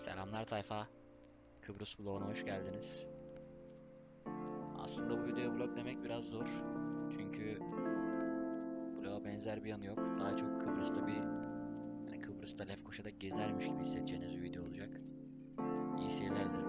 Selamlar tayfa. Kıbrıs vloguna hoş geldiniz. Aslında bu videoya vlog demek biraz zor. Çünkü vloga benzer bir yanı yok. Daha çok Kıbrıs'ta bir yani Kıbrıs'ta Lefkoşa'da gezermiş gibi hissedeceğiniz bir video olacak. İyi seyirler dilerim.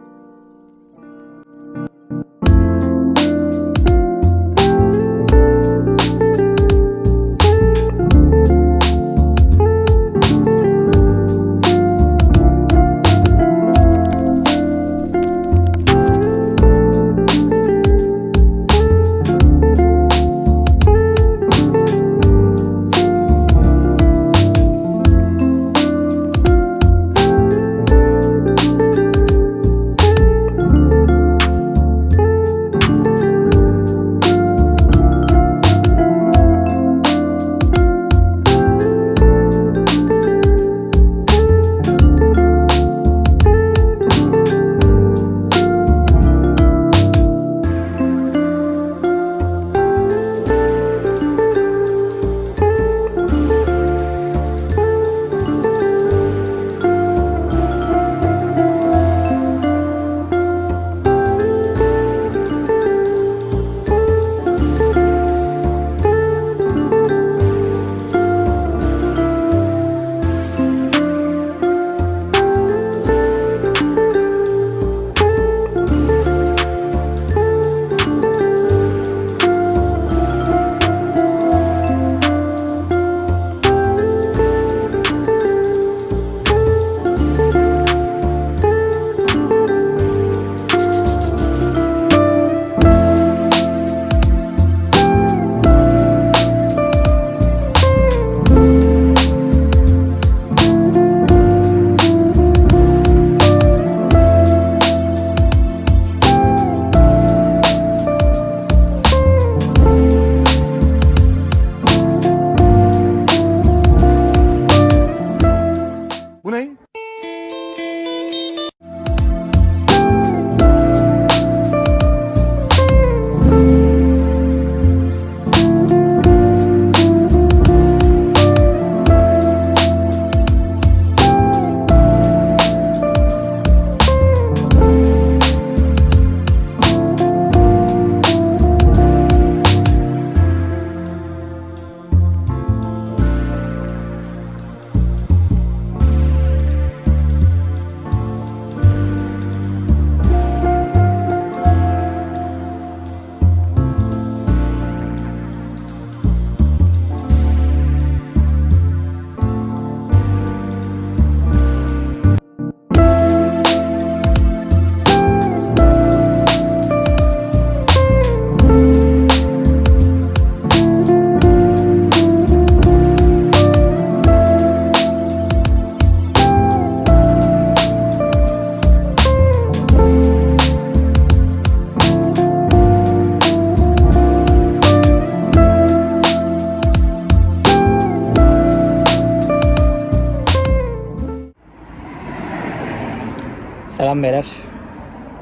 Selam beyler.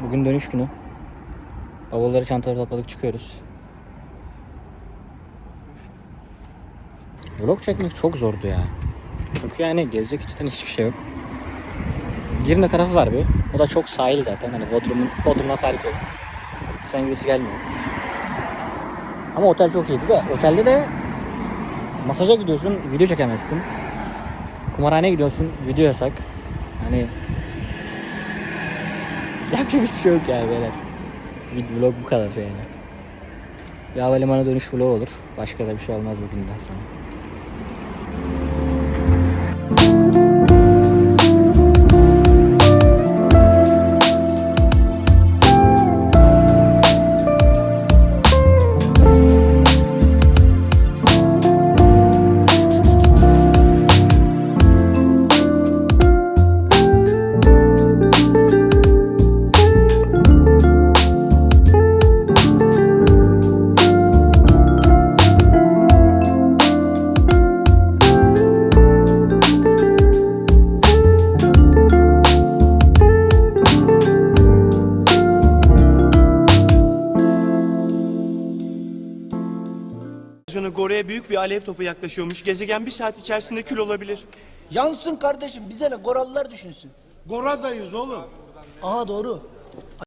Bugün dönüş günü. Bavulları çantaları topladık çıkıyoruz. Vlog çekmek çok zordu ya. Çünkü yani gezecek cidden hiçbir şey yok. Girne tarafı var bir. O da çok sahil zaten. Hani Bodrum'un Bodrum'dan fark yok. Sen gidesi gelmiyor. Ama otel çok iyiydi de. Otelde de masaja gidiyorsun, video çekemezsin. Kumarhaneye gidiyorsun, video yasak. Hani Yapacak hiçbir şey yok yani beyler. Bir vlog bu kadar yani. Bir havalimanı dönüş vlog olur. Başka da bir şey olmaz bugünden sonra. Gore'ye büyük bir alev topu yaklaşıyormuş. Gezegen bir saat içerisinde kül olabilir. Yansın kardeşim bize ne korallar düşünsün. Goradayız oğlum. Aha doğru.